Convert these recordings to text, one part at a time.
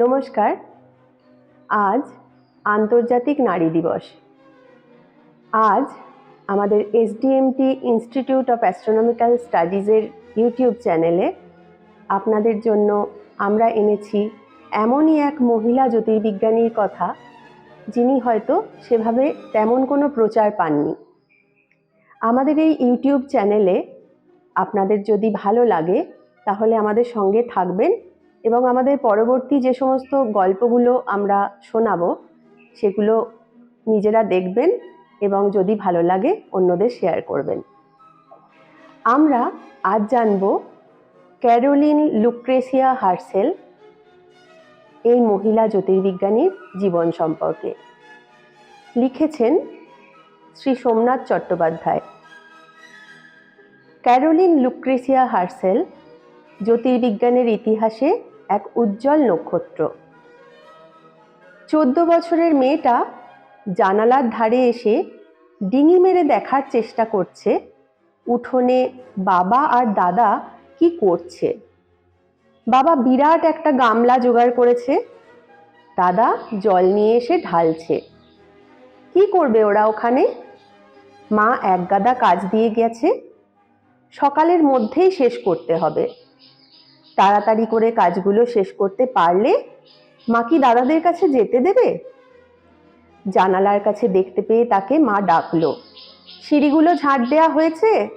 নমস্কার। আজ আন্তর্জাতিক নারী দিবস। আজ আমাদের এসডিএমটি ইনস্টিটিউট অফ অ্যাস্ট্রোনমিক্যাল স্টাডিজের ইউটিউব চ্যানেলে আপনাদের জন্য আমরা এনেছি এমনই এক মহিলা জ্যোতির্বিজ্ঞানীর কথা, যিনি হয়তো সেভাবে তেমন কোনো প্রচার পাননি। আমাদের এই ইউটিউব চ্যানেলে আপনাদের যদি ভালো লাগে, তাহলে আমাদের সঙ্গে থাকবেন। এবং আমাদের পরবর্তী যে সমস্ত গল্পগুলো আমরা শোনাবো, সেগুলো নিজেরা দেখবেন এবং যদি ভালো লাগে অন্যদের শেয়ার করবেন। আমরা আজ জানব ক্যারোলিন লুক্রেসিয়া হার্সেল, এই মহিলা জ্যোতির্বিজ্ঞানীর জীবন সম্পর্কে। লিখেছেন Shri Somnath Chattopadhyay. Caroline Lucretia Herschel জ্যোতির্বিজ্ঞানের ইতিহাসে এক উজ্জ্বল নক্ষত্র। চোদ্দ বছরের মেয়েটা জানালার ধারে এসে ডিঙি মেরে দেখার চেষ্টা করছে, উঠোনে বাবা আর দাদা কি করছে। বাবা বিরাট একটা গামলা জোগাড় করেছে, দাদা জল নিয়ে এসে ঢালছে। কি করবে ওরা ওখানে? মা এক গাদা কাজ দিয়ে গেছে, সকালের মধ্যেই শেষ করতে হবে। তাড়াতাড়ি করে কাজগুলো শেষ করতে পারলে মা কি দাদাদের কাছে যেতে দেবে? জানালার কাছে দেখতে পেয়ে তাকে মা ডাকলো। সিঁড়িগুলো ঝাড় দেয়া হয়েছে?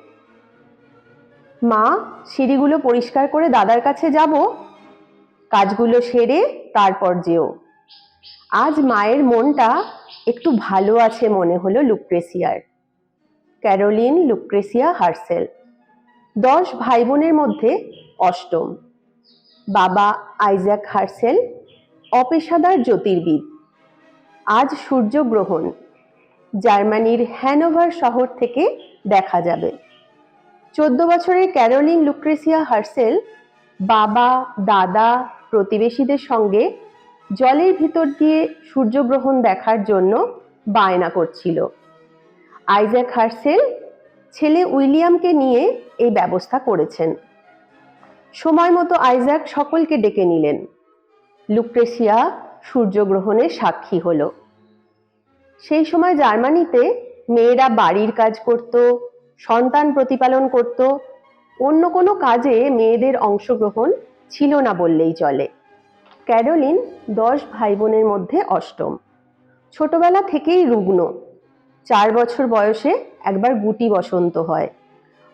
মা, সিঁড়িগুলো পরিষ্কার করে দাদার কাছে যাব? কাজগুলো সেরে তারপর যেও। আজ মায়ের মনটা একটু ভালো আছে মনে হলো লুক্রেসিয়ার ক্যারোলিন লুক্রেসিয়া হার্সেল। দশ ভাই বোনের মধ্যে অষ্টম। বাবা আইজ্যাক হার্সেল, অপেশাদার জ্যোতির্বিদ। আজ সূর্যগ্রহণ। জার্মানির হ্যানোভার শহর থেকে দেখা যাবে। চোদ্দ বছরের ক্যারোলিন লুক্রেসিয়া হার্সেল বাবা, দাদা, প্রতিবেশীদের সঙ্গে জলের ভিতর দিয়ে সূর্যগ্রহণ দেখার জন্য বায়না করছিল। আইজ্যাক হার্সেল ছেলে উইলিয়ামকে নিয়ে এই ব্যবস্থা করেছেন। সময় মতো আইজ্যাক সকলকে ডেকে নিলেন। লুক্রেসিয়া সূর্যগ্রহণের সাক্ষী হলো। সেই সময় জার্মানিতে মেয়েরা বাড়ির কাজ করত, সন্তান প্রতিপালন করত, অন্য কোনো কাজে মেয়েদের অংশগ্রহণ ছিল না বললেই চলে। ক্যারোলিন দশ ভাই বোনের মধ্যে অষ্টম। ছোটবেলা থেকেই রুগ্ন। চার বছর বয়সে একবার গুটি বসন্ত হয়।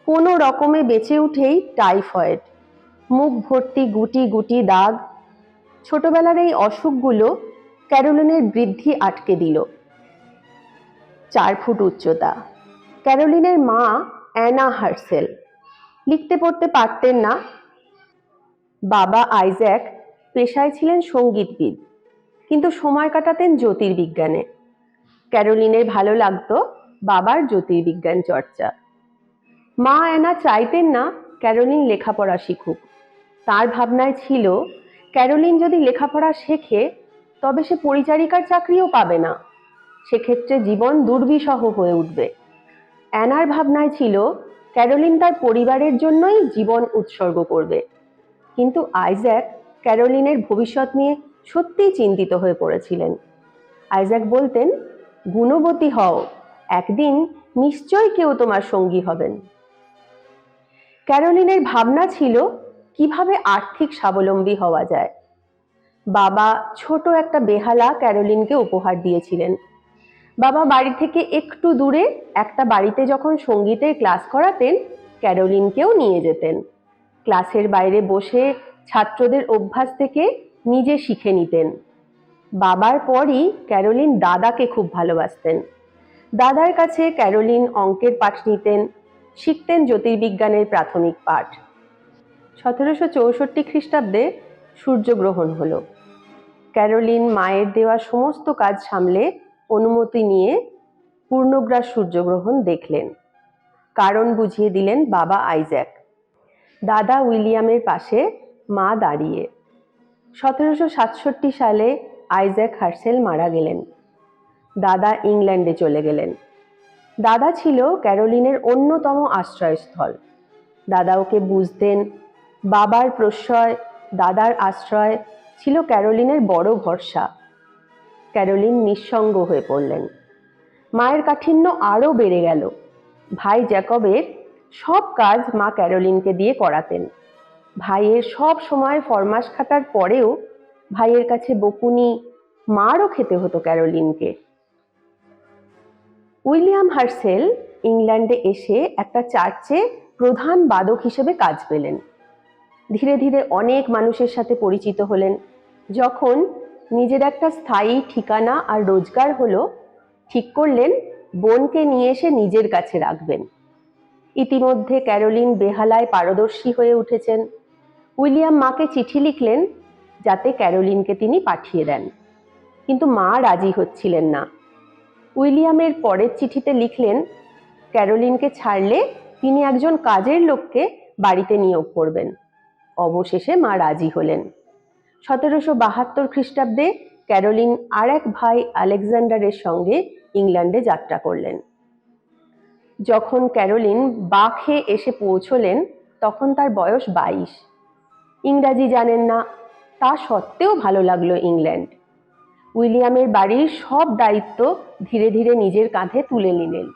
কোনো রকমে বেঁচে উঠেই টাইফয়েড। মুখ ভর্তি গুটি গুটি দাগ। ছোটবেলার এই অসুখগুলো ক্যারোলিনের বৃদ্ধি আটকে দিল। চার ফুট উচ্চতা। ক্যারোলিনের মা অ্যানা হার্সেল। লিখতে পড়তে পারতেন না। বাবা আইজ্যাক পেশায় ছিলেন সঙ্গীতবিদ, কিন্তু সময় কাটাতেন জ্যোতির্বিজ্ঞানে। ক্যারোলিনের ভালো লাগতো বাবার জ্যোতির্বিজ্ঞান চর্চা। মা অ্যানা চাইতেন না ক্যারোলিন লেখাপড়া শিখুক। তার ভাবনায় ছিল, ক্যারোলিন যদি লেখাপড়া শেখে, তবে সে পরিচারিকার চাকরিও পাবে না। সেক্ষেত্রে জীবন দুর্বিষহ হয়ে উঠবে। অ্যানার ভাবনায় ছিল, ক্যারোলিন তার পরিবারের জন্যই জীবন উৎসর্গ করবে। কিন্তু আইজ্যাক ক্যারোলিনের ভবিষ্যৎ নিয়ে সত্যিই চিন্তিত হয়ে পড়েছিলেন। আইজ্যাক বলতেন, গুণবতী হও, একদিন নিশ্চয় কেউ তোমার সঙ্গী হবেন। ক্যারোলিনের ভাবনা ছিল কীভাবে আর্থিক স্বাবলম্বী হওয়া যায়? বাবা ছোট একটা বেহালা ক্যারোলিনকে উপহার দিয়েছিলেন। বাবা বাড়ি থেকে একটু দূরে একটা বাড়িতে যখন সঙ্গীতের ক্লাস করাতেন, ক্যারোলিনকেও নিয়ে যেতেন। ক্লাসের বাইরে বসে ছাত্রদের অভ্যাস থেকে নিজে শিখে নিতেন। বাবার পরই ক্যারোলিন দাদাকে খুব ভালোবাসতেন। দাদার কাছে ক্যারোলিন অঙ্কের পাঠ নিতেন, শিখতেন জ্যোতির্বিজ্ঞানের প্রাথমিক পাঠ। সতেরোশো চৌষট্টি খ্রিস্টাব্দে সূর্যগ্রহণ হলো। ক্যারোলিন মায়ের দেওয়া সমস্ত কাজ সামলে অনুমতি নিয়ে পূর্ণগ্রাস সূর্যগ্রহণ দেখলেন। কারণ বুঝিয়ে দিলেন বাবা আইজ্যাক। দাদা উইলিয়ামের পাশে মা দাঁড়িয়ে। সতেরোশো সাতষট্টি সালে আইজ্যাক হার্সেল মারা গেলেন। দাদা ইংল্যান্ডে চলে গেলেন। দাদা ছিল ক্যারোলিনের অন্যতম আশ্রয়স্থল। দাদা ওকে বুঝতেন বাবার প্রশ্রয়, দাদার আশ্রয় ছিল ক্যারোলিনের বড় ভরসা। ক্যারোলিন নিঃসঙ্গ হয়ে পড়লেন। মায়ের কাঠিন্য আরও বেড়ে গেল। ভাই জ্যাকবের সব কাজ মা ক্যারোলিনকে দিয়ে করাতেন। ভাইয়ের সব সময় ফরমাস খাটার পরেও ভাইয়ের কাছে বকুনি মারও খেতে হতো ক্যারোলিনকে। উইলিয়াম হার্সেল ইংল্যান্ডে এসে একটা চার্চে প্রধান বাদক হিসেবে কাজ পেলেন। ধীরে ধীরে অনেক মানুষের সাথে পরিচিত হলেন। যখন নিজের একটা স্থায়ী ঠিকানা আর রোজগার হলো, ঠিক করলেন, বোনকে নিয়ে এসে নিজের কাছে রাখবেন। ইতিমধ্যে ক্যারোলিন বেহালায় পারদর্শী হয়ে উঠেছেন। উইলিয়াম মাকে চিঠি লিখলেন, যাতে ক্যারোলিনকে তিনি পাঠিয়ে দেন। কিন্তু মা রাজি হচ্ছিলেন না। উইলিয়ামের পরের চিঠিতে লিখলেন, ক্যারোলিনকে ছাড়লে তিনি একজন কাজের লোককে বাড়িতে নিয়োগ করবেন। অবশেষে মা রাজি হলেন। সতেরোশো বাহাত্তর খ্রিস্টাব্দে ক্যারোলিন আর এক ভাই আলেকজান্ডারের সঙ্গে ইংল্যান্ডে যাত্রা করলেন। যখন ক্যারোলিন বাখে এসে পৌঁছলেন, তখন তার বয়স বাইশ। ইংরাজি জানেন না, তা সত্ত্বেও ভালো লাগল ইংল্যান্ড। উইলিয়ামের বাড়ির সব দায়িত্ব ধীরে ধীরে নিজের কাঁধে তুলে নিলেন।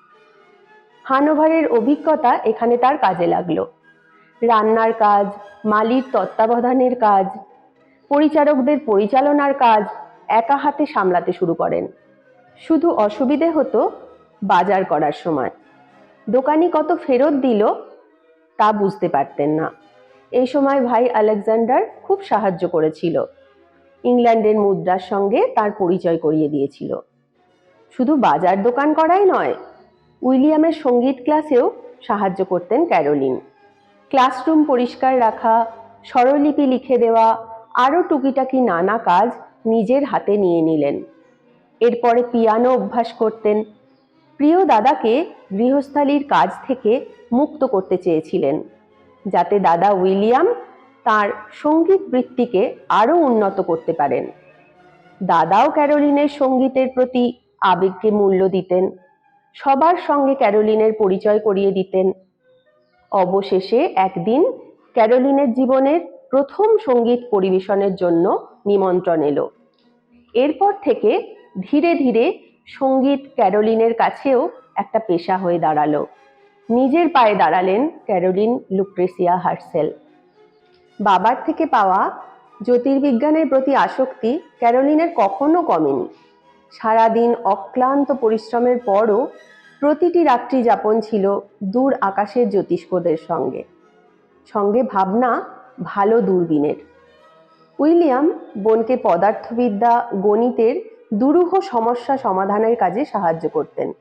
হানোভারের অভিজ্ঞতা এখানে তার কাজে লাগল। রান্নার কাজ, মালির তত্ত্বাবধানের কাজ, পরিচারকদের পরিচালনার কাজ একা হাতে সামলাতে শুরু করেন। শুধু অসুবিধে হতো বাজার করার সময়। দোকানি কত ফেরত দিল তা বুঝতে পারতেন না। এই সময় ভাই আলেকজান্ডার খুব সাহায্য করেছিল। ইংল্যান্ডের মুদ্রার সঙ্গে তার পরিচয় করিয়ে দিয়েছিল। শুধু বাজার দোকান করাই নয়, উইলিয়ামের সংগীত ক্লাসেও সাহায্য করতেন ক্যারোলিন। ক্লাসরুম পরিষ্কার রাখা, স্বরলিপি লিখে দেওয়া, আরও টুকিটাকি নানা কাজ নিজের হাতে নিয়ে নিলেন। এরপরে পিয়ানো অভ্যাস করতেন। প্রিয় দাদাকে গৃহস্থালির কাজ থেকে মুক্ত করতে চেয়েছিলেন, যাতে দাদা উইলিয়াম তার সংগীত বৃত্তিকে আরও উন্নত করতে পারেন। দাদাও ক্যারোলিনের সঙ্গীতের প্রতি আবেগকে মূল্য দিতেন। সবার সঙ্গে ক্যারোলিনের পরিচয় করিয়ে দিতেন। অবশেষে একদিন ক্যারোলিনের জীবনের প্রথম সংগীত পরিবেশনের জন্য নিমন্ত্রণ এলো। এরপর থেকে ধীরে ধীরে সংগীত ক্যারোলিনের কাছেও একটা পেশা হয়ে দাঁড়াল। নিজের পায়ে দাঁড়ালেন ক্যারোলিন লুক্রেসিয়া হার্সেল। বাবার থেকে পাওয়া জ্যোতির্বিজ্ঞানের প্রতি আসক্তি ক্যারোলিনের কখনো কমেনি। সারাদিন অক্লান্ত পরিশ্রমের পরও প্রতিটি রাত্রি যাপন ছিল দূর আকাশের জ্যোতিষ্কদের সঙ্গে। সঙ্গে ভাবনা, ভালো দূরবীনের। উইলিয়াম বোনকে পদার্থবিদ্যা, গণিতের দুরূহ সমস্যা সমাধানের কাজে সাহায্য করতেন।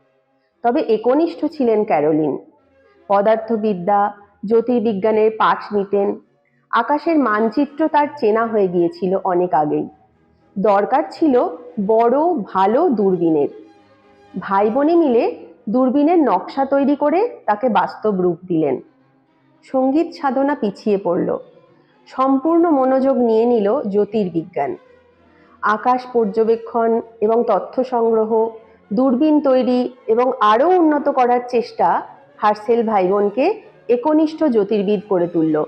তবে একনিষ্ঠ ছিলেন ক্যারোলিন। পদার্থবিদ্যা, জ্যোতির্বিজ্ঞানের পাঠ নিতেন। আকাশের মানচিত্র তার চেনা হয়ে গিয়েছিল অনেক আগেই। দরকার ছিল বড়, ভালো দূরবীনের। ভাই বোনে মিলে দূরবীনের নকশা তৈরি করে তাকে বাস্তব রূপ দিলেন। সংগীত সাধনা পিছিয়ে পড়ল। সম্পূর্ণ মনোযোগ নিয়ে নিল জ্যোতির্বিজ্ঞান। আকাশ পর্যবেক্ষণ এবং তথ্য সংগ্রহ, দূরবীন তৈরি এবং আরও উন্নত করার চেষ্টা হার্সেল ভাইবোনকে একনিষ্ঠ জ্যোতির্বিদ করে তুলল।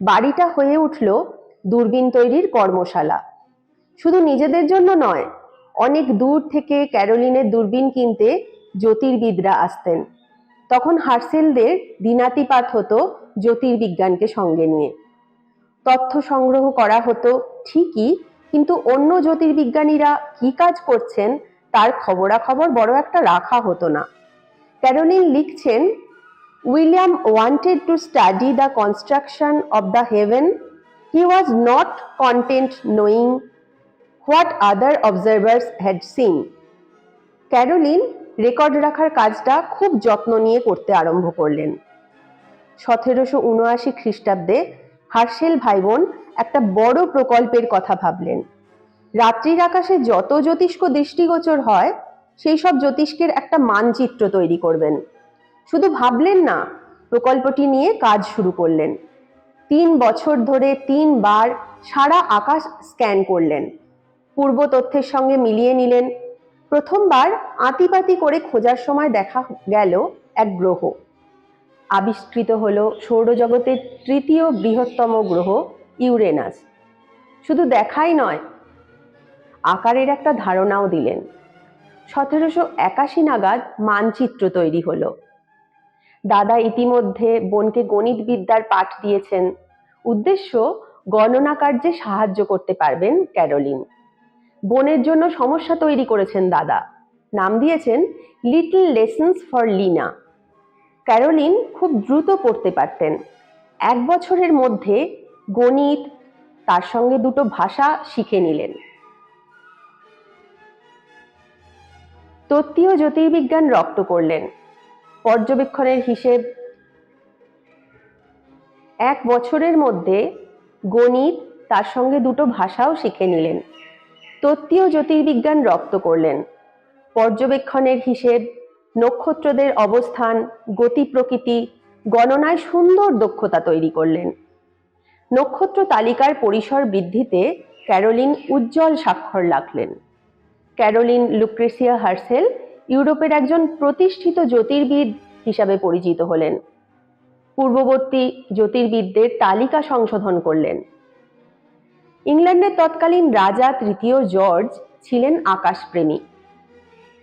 বাড়িটা হয়ে উঠল দূরবীন তৈরির কর্মশালা। শুধু নিজেদের জন্য নয়, অনেক দূর থেকে ক্যারোলিনের দূরবীন কিনতে জ্যোতির্বিদরা আসতেন। তখন হার্সেলদের দিনাতিপাত হতো জ্যোতির্বিজ্ঞানকে সঙ্গে নিয়ে। তথ্য সংগ্রহ করা হতো ঠিকই, কিন্তু অন্য জ্যোতির্বিজ্ঞানীরা কি কাজ করছেন তার খবরাখবর বড় একটা রাখা হতো না। ক্যারোলিন লিখছেন, William wanted to study the construction of the heaven. He was not content knowing what other observers had seen. Caroline record রাখার কাজটা খুব যত্ন নিয়ে করতে আরম্ভ করলেন। সতেরোশো উনআশি খ্রিস্টাব্দে হার্শেল ভাইবোন একটা বড় প্রকল্পের কথা ভাবলেন। রাত্রির আকাশে যত জ্যোতিষ্ক দৃষ্টিগোচর হয়, সেই সব জ্যোতিষ্কের একটা মানচিত্র তৈরি করবেন। শুধু ভাবলেন না, প্রকল্পটি নিয়ে কাজ শুরু করলেন। তিন বছর ধরে তিনবার সারা আকাশ স্ক্যান করলেন। পূর্ব তথ্যের সঙ্গে মিলিয়ে নিলেন প্রথমবার আতিপাতি করে খোঁজার সময় দেখা গেল এক গ্রহ। আবিষ্কৃত হল সৌরজগতের তৃতীয় বৃহত্তম গ্রহ ইউরেনাস। শুধু দেখাই নয়, আকারের একটা ধারণাও দিলেন। সতেরোশো একাশি নাগাদ মানচিত্র তৈরি হলো। দাদা ইতিমধ্যে বোনকে গণিত বিদ্যার পাঠ দিয়েছেন। উদ্দেশ্য গণনা কার্যে সাহায্য করতে পারবেন ক্যারোলিন। বোনের জন্য সমস্যা তৈরি করেছেন দাদা। নাম দিয়েছেন little lessons for Lina Caroline খুব দ্রুত পড়তে পারতেন। এক বছরের মধ্যে গণিত, তার সঙ্গে দুটো ভাষা শিখে নিলেন। তত্ত্বীয় জ্যোতির্বিজ্ঞান রপ্ত করলেন। পর্যবেক্ষণের হিসেব। এক বছরের মধ্যে গণিত, তার সঙ্গে দুটো ভাষাও শিখে নিলেন। তত্ত্বীয় জ্যোতির্বিজ্ঞান রপ্ত করলেন। পর্যবেক্ষণের হিসেব, নক্ষত্রদের অবস্থান, গতি প্রকৃতি, গণনায় সুন্দর দক্ষতা তৈরি করলেন। নক্ষত্র তালিকার পরিসর বৃদ্ধিতে ক্যারোলিন উজ্জ্বল স্বাক্ষর রাখলেন। ক্যারোলিন লুক্রেসিয়া হার্সেল ইউরোপের একজন প্রতিষ্ঠিত জ্যোতির্বিদ হিসাবে পরিচিত হলেন। পূর্ববর্তী জ্যোতির্বিদদের তালিকা সংশোধন করলেন। ইংল্যান্ডের তৎকালীন রাজা তৃতীয় জর্জ ছিলেন আকাশপ্রেমী।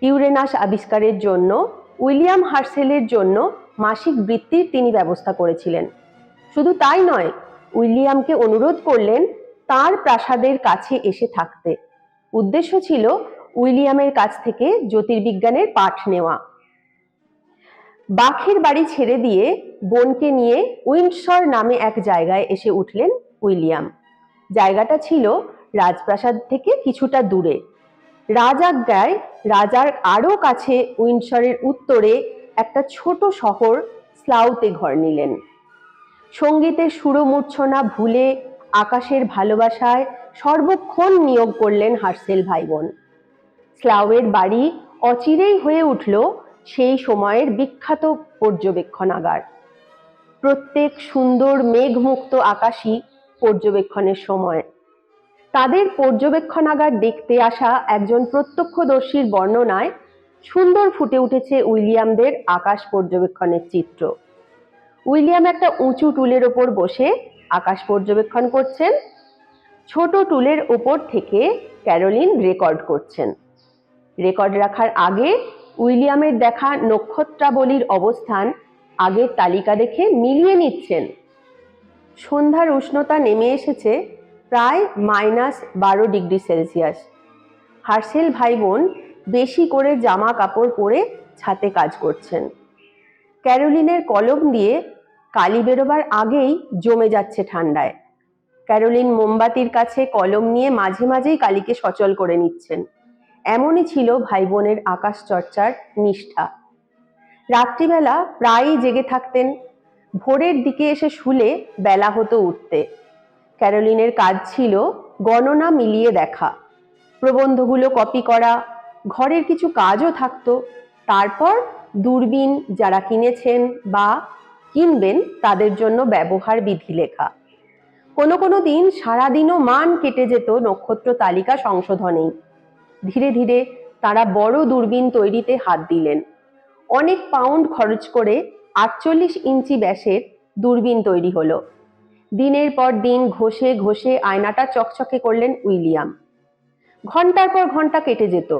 ইউরেনাস আবিষ্কারের জন্য, উইলিয়াম হার্সেলের জন্য মাসিক বৃত্তির তিনি ব্যবস্থা করেছিলেন। শুধু তাই নয়, উইলিয়ামকে অনুরোধ করলেন তার প্রাসাদের কাছে এসে থাকতে। উদ্দেশ্য ছিল উইলিয়ামের কাছ থেকে জ্যোতির্বিজ্ঞানের পাঠ নেওয়া। বাখের বাড়ি ছেড়ে দিয়ে বোনকে নিয়ে উইন্ডসর নামে এক জায়গায় এসে উঠলেন উইলিয়াম। জায়গাটা ছিল রাজপ্রাসাদ থেকে কিছুটা দূরে। রাজাজ্ঞায় রাজার আরও কাছে উইন্ডসরের উত্তরে একটা ছোট শহর স্লাউতে ঘর নিলেন। সঙ্গীতের সুরমূর্ছনা ভুলে আকাশের ভালোবাসায় সর্বক্ষণ নিয়োগ করলেন হার্সেল ভাই বোন স্লাউয়ের বাড়ি অচিরেই হয়ে উঠল সেই সময়ের বিখ্যাত পর্যবেক্ষণাগার। প্রত্যেক সুন্দর মেঘমুক্ত আকাশই পর্যবেক্ষণের সময়। তাদের পর্যবেক্ষণাগার দেখতে আসা একজন প্রত্যক্ষদর্শীর বর্ণনায় সুন্দর ফুটে উঠেছে উইলিয়ামদের আকাশ পর্যবেক্ষণের চিত্র। উইলিয়াম একটা উঁচু টুলের ওপর বসে আকাশ পর্যবেক্ষণ করছেন। ছোট টুলের ওপর থেকে ক্যারোলিন রেকর্ড করছেন। রেকর্ড রাখার আগে উইলিয়ামের দেখা নক্ষত্রাবলীর অবস্থান আগের তালিকা দেখে মিলিয়ে নিচ্ছেন। সন্ধ্যার উষ্ণতা নেমে এসেছে প্রায় মাইনাস বারো ডিগ্রি সেলসিয়াস। হার্সেল ভাই বোন বেশি করে জামা কাপড় পরে ছাতে কাজ করছেন। ক্যারোলিনের কলম দিয়ে কালি বেরোবার আগেই জমে যাচ্ছে ঠান্ডায়। ক্যারোলিন মোমবাতির কাছে কলম নিয়ে মাঝে মাঝেই কালিকে সচল করে নিচ্ছেন। এমনই ছিল ভাই বোনের আকাশ চর্চার নিষ্ঠা। রাত্রিবেলা প্রায়ই জেগে থাকতেন ভোরের দিকে এসে শুলে বেলা হতো উঠতে। ক্যারোলিনের কাজ ছিল গণনা মিলিয়ে দেখা। প্রবন্ধগুলো কপি করা, ঘরের কিছু কাজও থাকতো। তারপর দূরবীন যারা কিনেছেন বা কিনবেন তাদের জন্য ব্যবহার বিধি লেখা। কোনো কোনো দিন সারাদিনও মান কেটে যেত নক্ষত্র তালিকা সংশোধনেই। ধীরে ধীরে তারা বড় দূরবীন তৈরিতে হাত দিলেন। অনেক পাউন্ড খরচ করে আটচল্লিশ ইঞ্চি ব্যাসের দূরবীন তৈরি হলো। দিনের পর দিন ঘষে ঘষে আয়নাটা চকচকে করলেন উইলিয়াম। ঘণ্টার পর ঘণ্টা কেটে যেত।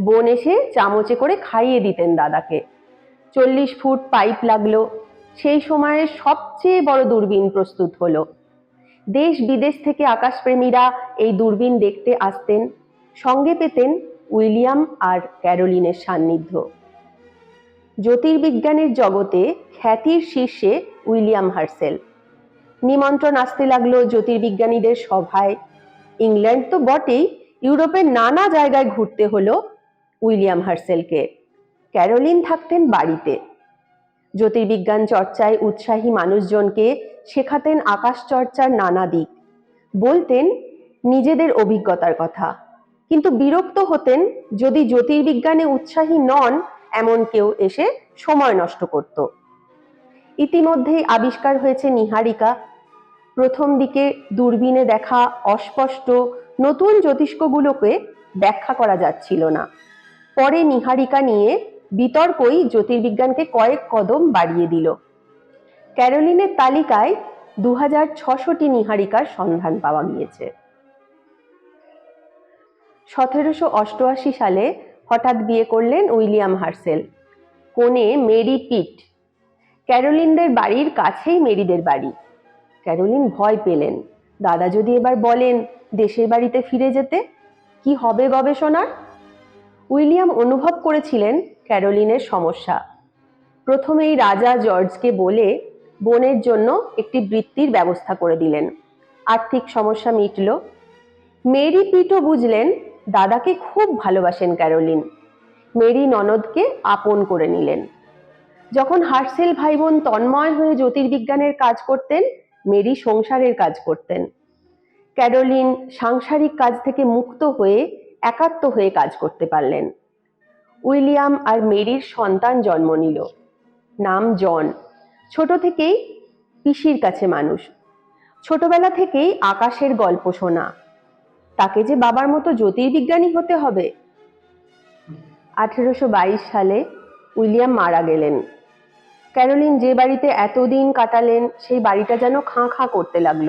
বোন এসে চামচে করে খাইয়ে দিতেন দাদাকে। চল্লিশ ফুট পাইপ লাগল। সেই সময়ের সবচেয়ে বড় দূরবীন প্রস্তুত হলো। দেশ বিদেশ থেকে আকাশপ্রেমীরা এই দূরবীন দেখতে আসতেন। সঙ্গে পেতেন উইলিয়াম আর ক্যারোলিনের সান্নিধ্য। জ্যোতির্বিজ্ঞানের জগতে খ্যাতির শীর্ষে উইলিয়াম হার্সেল। নিমন্ত্রণ আসতে লাগল জ্যোতির্বিজ্ঞানীদের সভায়। ইংল্যান্ড তো বটেই, ইউরোপের নানা জায়গায় ঘুরতে হলো উইলিয়াম হার্সেলকে। ক্যারোলিন থাকতেন বাড়িতে। জ্যোতির্বিজ্ঞান চর্চায় উৎসাহী মানুষজনকে শেখাতেন আকাশ চর্চার নানা দিক। বলতেন, নিজেদের অভিজ্ঞতার কথা। কিন্তু বিরক্ত হতেন যদি জ্যোতির্বিজ্ঞানে উৎসাহী নন এমন কেউ এসে সময় নষ্ট করত। ইতিমধ্যেই আবিষ্কার হয়েছে নিহারিকা। প্রথম দিকে দূরবীনে দেখা অস্পষ্ট নতুন জ্যোতিষ্কগুলোকে ব্যাখ্যা করা যাচ্ছিল না। পরে নিহারিকা নিয়ে বিতর্কই জ্যোতির্বিজ্ঞানকে কয়েক কদম বাড়িয়ে দিল। ক্যারোলিনের তালিকায় দু হাজার ছশোটি নিহারিকার সন্ধান পাওয়া গিয়েছে। সতেরোশো অষ্টআশি সালে হঠাৎ বিয়ে করলেন উইলিয়াম হার্সেল। কোণে মেরি পিট। ক্যারোলিনদের বাড়ির কাছেই মেরিদের বাড়ি। ক্যারোলিন ভয় পেলেন। দাদা যদি এবার বলেন দেশের বাড়িতে ফিরে যেতে, কি হবে গবেষণার? উইলিয়াম অনুভব করেছিলেন ক্যারোলিনের সমস্যা। প্রথমেই রাজা জর্জকে বলে বোনের জন্য একটি বৃত্তির ব্যবস্থা করে দিলেন। আর্থিক সমস্যা মিটল। মেরি পিটও বুঝলেন দাদাকে খুব ভালোবাসেন ক্যারোলিন। মেরি ননদকে আপন করে নিলেন। যখন হার্সেল ভাই বোন তন্ময় হয়ে জ্যোতির্বিজ্ঞানের কাজ করতেন, মেরি সংসারের কাজ করতেন। ক্যারোলিন সাংসারিক কাজ থেকে মুক্ত হয়ে একাত্ম হয়ে কাজ করতে পারলেন। উইলিয়াম আর মেরির সন্তান জন্ম নিল। নাম জন। ছোট থেকেই পিসির কাছে মানুষ। ছোটবেলা থেকেই আকাশের গল্প শোনা। তাকে যে বাবার মতো জ্যোতির্বিজ্ঞানী হতে হবে। আঠেরোশো বাইশ সালে উইলিয়াম মারা গেলেন। ক্যারোলিন যে বাড়িতে এতদিন কাটালেন, সেই বাড়িটা যেন খাঁ খাঁ করতে লাগল,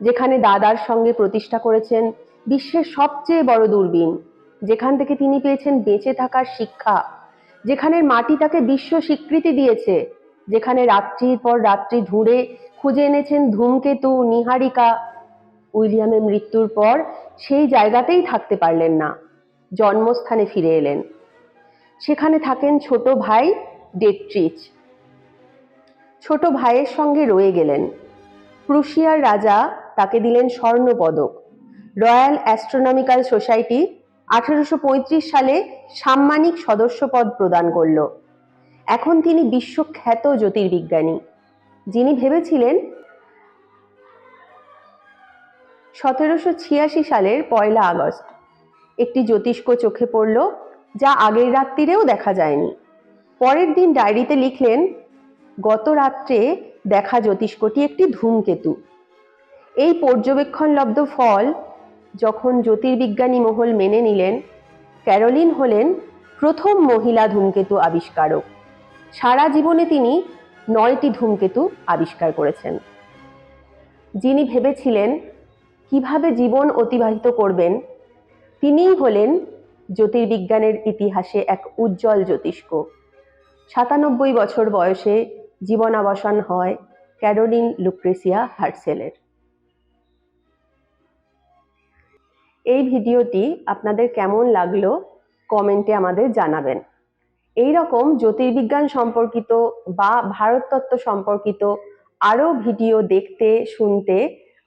যেখানে দাদার সঙ্গে প্রতিষ্ঠা করেছেন বিশ্বের সবচেয়ে বড় দূরবীন, যেখান থেকে তিনি পেয়েছেন বেঁচে থাকার শিক্ষা, যেখানের মাটি তাকে বিশ্ব স্বীকৃতি দিয়েছে, যেখানে রাত্রির পর রাত্রি ধুঁড়ে খুঁজে এনেছেন ধূমকেতু, নিহারিকা উইলিয়ামের মৃত্যুর পর সেই জায়গাতেই থাকতে পারলেন না। জন্মস্থানে ফিরে এলেন। সেখানে থাকেন ছোট ভাই ডেট্রিচ। ছোট ভাইয়ের সঙ্গে রয়ে গেলেন। প্রুশিয়ার রাজা তাকে দিলেন স্বর্ণ পদক রয়্যাল অ্যাস্ট্রোনমিক্যাল সোসাইটি আঠারোশো পঁয়ত্রিশ সালে সাম্মানিক সদস্যপদ প্রদান করল। এখন তিনি বিশ্বখ্যাত জ্যোতির্বিজ্ঞানী, যিনি ভেবেছিলেন সতেরোশো ছিয়াশি সালের পয়লা আগস্ট। একটি জ্যোতিষ্ক চোখে পড়ল, যা আগের রাত্রিরেও দেখা যায়নি। পরের দিন ডায়েরিতে লিখলেন, গত রাত্রে দেখা জ্যোতিষ্কটি একটি ধূমকেতু। এই পর্যবেক্ষণলব্ধ ফল যখন জ্যোতির্বিজ্ঞানী মহল মেনে নিলেন, ক্যারোলিন হলেন প্রথম মহিলা ধূমকেতু আবিষ্কারক। সারা জীবনে তিনি নয়টি ধূমকেতু আবিষ্কার করেছেন। যিনি ভেবেছিলেন কীভাবে জীবন অতিবাহিত করবেন? তিনিই হলেন জ্যোতির্বিজ্ঞানের ইতিহাসে এক উজ্জ্বল জ্যোতিষ্ক। সাতানব্বই বছর বয়সে জীবনাবসান হয় ক্যারোলিন লুক্রেসিয়া হার্সেলের। এই ভিডিওটি আপনাদের কেমন লাগল কমেন্টে আমাদের জানাবেন। এই রকম জ্যোতির্বিজ্ঞান সম্পর্কিত বা ভারততত্ত্ব সম্পর্কিত আরও ভিডিও দেখতে, শুনতে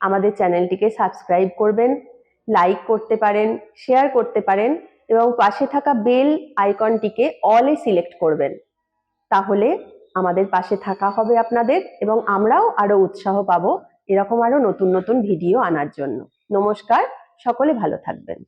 আমাদের চ্যানেলটিকে সাবস্ক্রাইব করবেন, লাইক করতে পারেন, শেয়ার করতে পারেন এবং পাশে থাকা বেল আইকনটিকে অলে সিলেক্ট করবেন। তাহলে আমাদের পাশে থাকা হবে আপনাদের এবং আমরাও আরও উৎসাহ পাবো এরকম আরও নতুন নতুন ভিডিও আনার জন্য। নমস্কার, সকলে ভালো থাকবেন।